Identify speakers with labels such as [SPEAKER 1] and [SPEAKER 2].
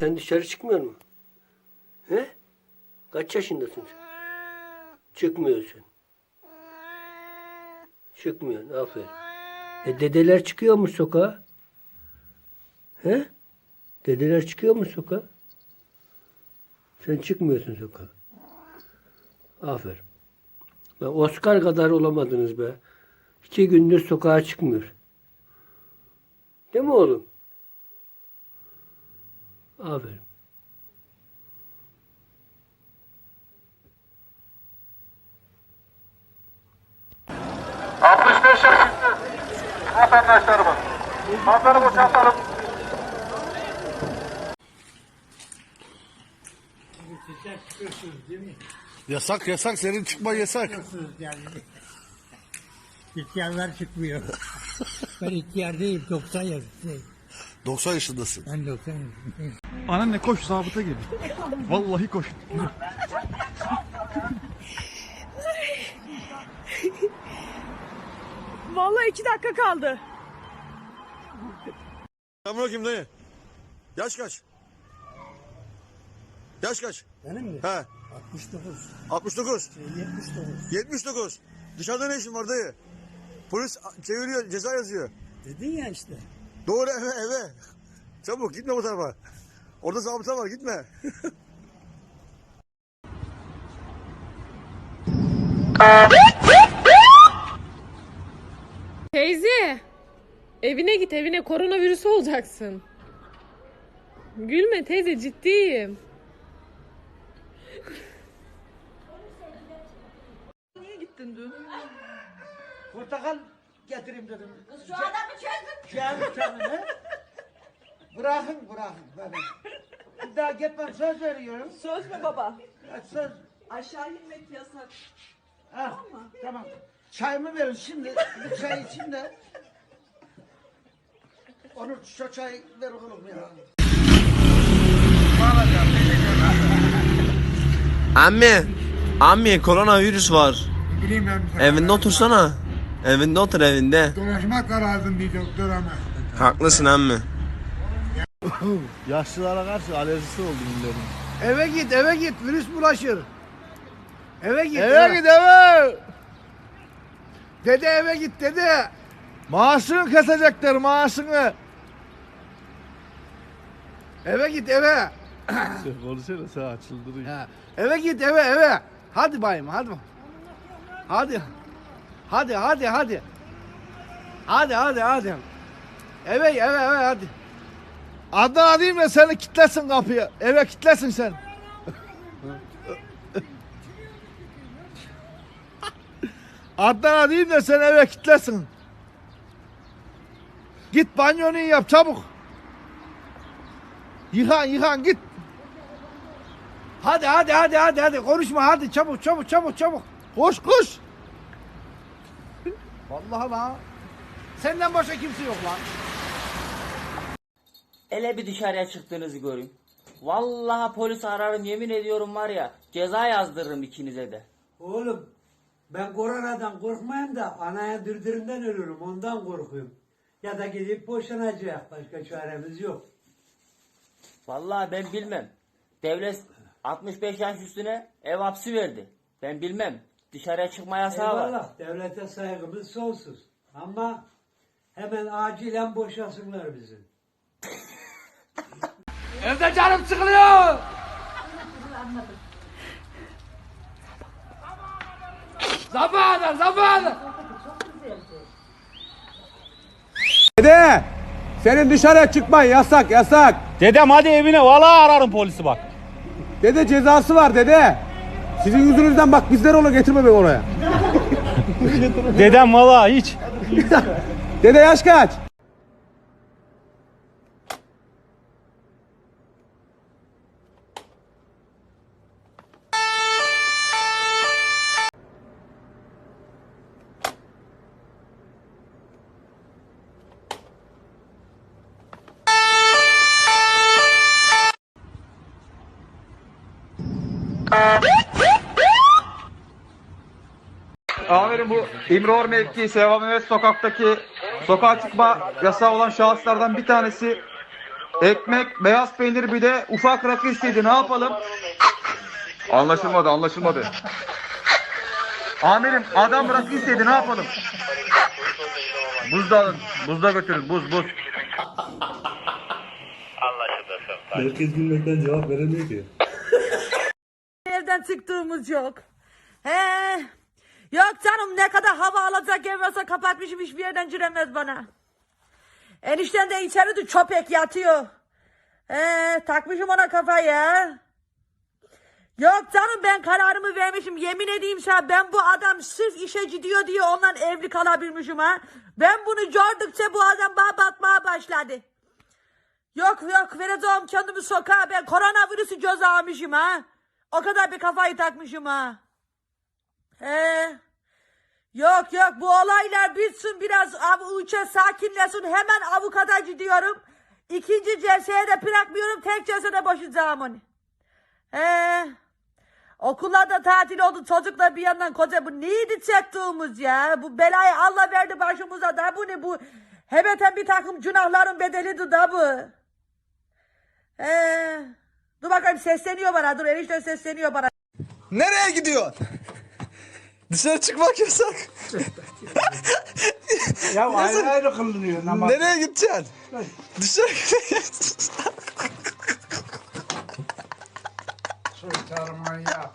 [SPEAKER 1] Sen dışarı çıkmıyor mu? He? Kaç yaşındasın sen? Çıkmıyorsun. Çıkmıyorsun. Aferin. E dedeler çıkıyor mu sokağa? He? Dedeler çıkıyor mu sokağa? Sen çıkmıyorsun sokağa. Aferin. Lan Oscar kadar olamadınız be. İki gündür sokağa çıkmıyor. Değil mi oğlum? Aferin.
[SPEAKER 2] Vatandaşlarımız. Pazarı boşaltalım.
[SPEAKER 3] Yasak yasak senin çıkma yasak.
[SPEAKER 4] yani. İhtiyarlar çıkmıyor. ben ihtiyar değilim, 90 yaşındayım.
[SPEAKER 3] 90 yaşındasın.
[SPEAKER 4] Ben 90 yaşındayım.
[SPEAKER 5] Anneanne koş zabıta geliyor. Vallahi koş.
[SPEAKER 6] Vallahi iki dakika kaldı.
[SPEAKER 3] Sen bakayım dayı. Yaş kaç? Yaş kaç?
[SPEAKER 4] Benim mi?
[SPEAKER 3] He.
[SPEAKER 4] 69,
[SPEAKER 3] 69.
[SPEAKER 4] 79.
[SPEAKER 3] 79. Dışarıda ne işin var dayı? Polis çeviriyor ceza yazıyor.
[SPEAKER 4] Dedin ya işte.
[SPEAKER 3] Doğru eve eve. Çabuk gitme bu tarafa. Orada zabıta var gitme.
[SPEAKER 6] Teyze. Evine git evine koronavirüs olacaksın. Gülme teyze ciddiyim. Niye gittin dün?
[SPEAKER 7] Portakal getireyim dedim.
[SPEAKER 8] Kız şu adamı çözdün.
[SPEAKER 7] Kendine. Bırakın bırakın beni. Bir daha gitmem söz veriyorum.
[SPEAKER 8] Söz mü baba?
[SPEAKER 7] Ya Söz.
[SPEAKER 8] Aşağı inmek yasak.
[SPEAKER 7] Ha, tamam. Çayımı verin şimdi. Bir çay için de. Onu şu çay ver oğlum ya.
[SPEAKER 9] Ammi, ammi koronavirüs var.
[SPEAKER 4] Bileyim ben.
[SPEAKER 9] Evinde otursana. Evinde otur evinde.
[SPEAKER 4] Dolaşmak lazım bir doktor ama.
[SPEAKER 9] Haklısın ammi.
[SPEAKER 5] Yaşlılara karşı alerjisi oldu milletin.
[SPEAKER 7] Eve git eve git virüs bulaşır. Eve git.
[SPEAKER 5] Eve git eve.
[SPEAKER 7] Dede eve git dede.
[SPEAKER 5] Maaşını kesecekler maaşını.
[SPEAKER 7] Eve git eve.
[SPEAKER 5] Sen konuşsana sen açıldırıyor.
[SPEAKER 7] Ha, eve git eve eve. Hadi bayım hadi. Hadi. Hadi hadi hadi. Hadi hadi hadi. Eve eve eve hadi.
[SPEAKER 5] Adana diyeyim de seni kitlesin kapıya. Eve kitlesin sen. Adana diyeyim de seni eve kitlesin. Git banyonu yap çabuk. Yıkan yıkan git.
[SPEAKER 7] Hadi hadi hadi hadi hadi konuşma hadi çabuk çabuk çabuk çabuk.
[SPEAKER 5] Koş koş.
[SPEAKER 7] Vallahi lan. Senden başka kimse yok lan.
[SPEAKER 10] Ele bir dışarıya çıktığınızı göreyim. Vallahi polis ararım yemin ediyorum var ya ceza yazdırırım ikinize de.
[SPEAKER 7] Oğlum ben koronadan korkmayayım da anaya dırdırından ölürüm ondan korkuyorum. Ya da gidip boşanacak başka çaremiz yok.
[SPEAKER 10] Vallahi ben bilmem. Devlet 65 yaş üstüne ev hapsi verdi. Ben bilmem. Dışarıya çıkma yasağı var.
[SPEAKER 7] Eyvallah devlete saygımız sonsuz. Ama hemen acilen boşasınlar bizi. Evde canım sıkılıyor. Zamanı zamanı.
[SPEAKER 11] Dede! Senin dışarıya çıkman yasak yasak.
[SPEAKER 5] Dedem hadi evine valla ararım polisi bak.
[SPEAKER 11] Dede cezası var dede. Sizin yüzünüzden bak bizler onu getirme beni oraya.
[SPEAKER 5] Dedem valla hiç.
[SPEAKER 11] Dede yaş kaç?
[SPEAKER 12] Amirim bu İmror mevkii Sevan Mehmet sokaktaki sokağa çıkma yasağı olan şahıslardan bir tanesi Ekmek, beyaz peynir bir de ufak rakı istedi. Ne yapalım? Anlaşılmadı, anlaşılmadı. Amirim adam rakı istedi. Ne yapalım? Buzda alın. Buzda götürün. Buz, buz.
[SPEAKER 11] Herkes gülmekten cevap veremiyor ki.
[SPEAKER 8] Çıktığımız yok. He. Yok canım ne kadar hava alacak ev olsa kapatmışım hiçbir yerden giremez bana. Enişten de içeride çöpek yatıyor. He, takmışım ona kafayı. Yok canım ben kararımı vermişim. Yemin edeyim sana ben bu adam sırf işe gidiyor diye ondan evli kalabilmişim ha. Ben bunu gördükçe bu adam bana batmaya başladı. Yok yok vereceğim kendimi sokağa ben koronavirüsü göz almışım ha. O kadar bir kafayı takmışım ha. He. Yok yok bu olaylar bitsin biraz av uça sakinlesin hemen avukata gidiyorum. İkinci celseye de bırakmıyorum tek celsede boşayacağım onu. He. Okullar da tatil oldu çocuklar bir yandan koca bu neydi çektiğimiz ya bu belayı Allah verdi başımıza da bu ne bu hebeten bir takım günahların bedelidir da bu. He. Dur bakayım sesleniyor bana dur enişte sesleniyor bana.
[SPEAKER 5] Nereye gidiyorsun? Dışarı çıkmak yasak.
[SPEAKER 7] Ya ayrı ayrı kılınıyor namaz.
[SPEAKER 5] Nereye gideceksin? Dışarı
[SPEAKER 7] Çarmıha ya.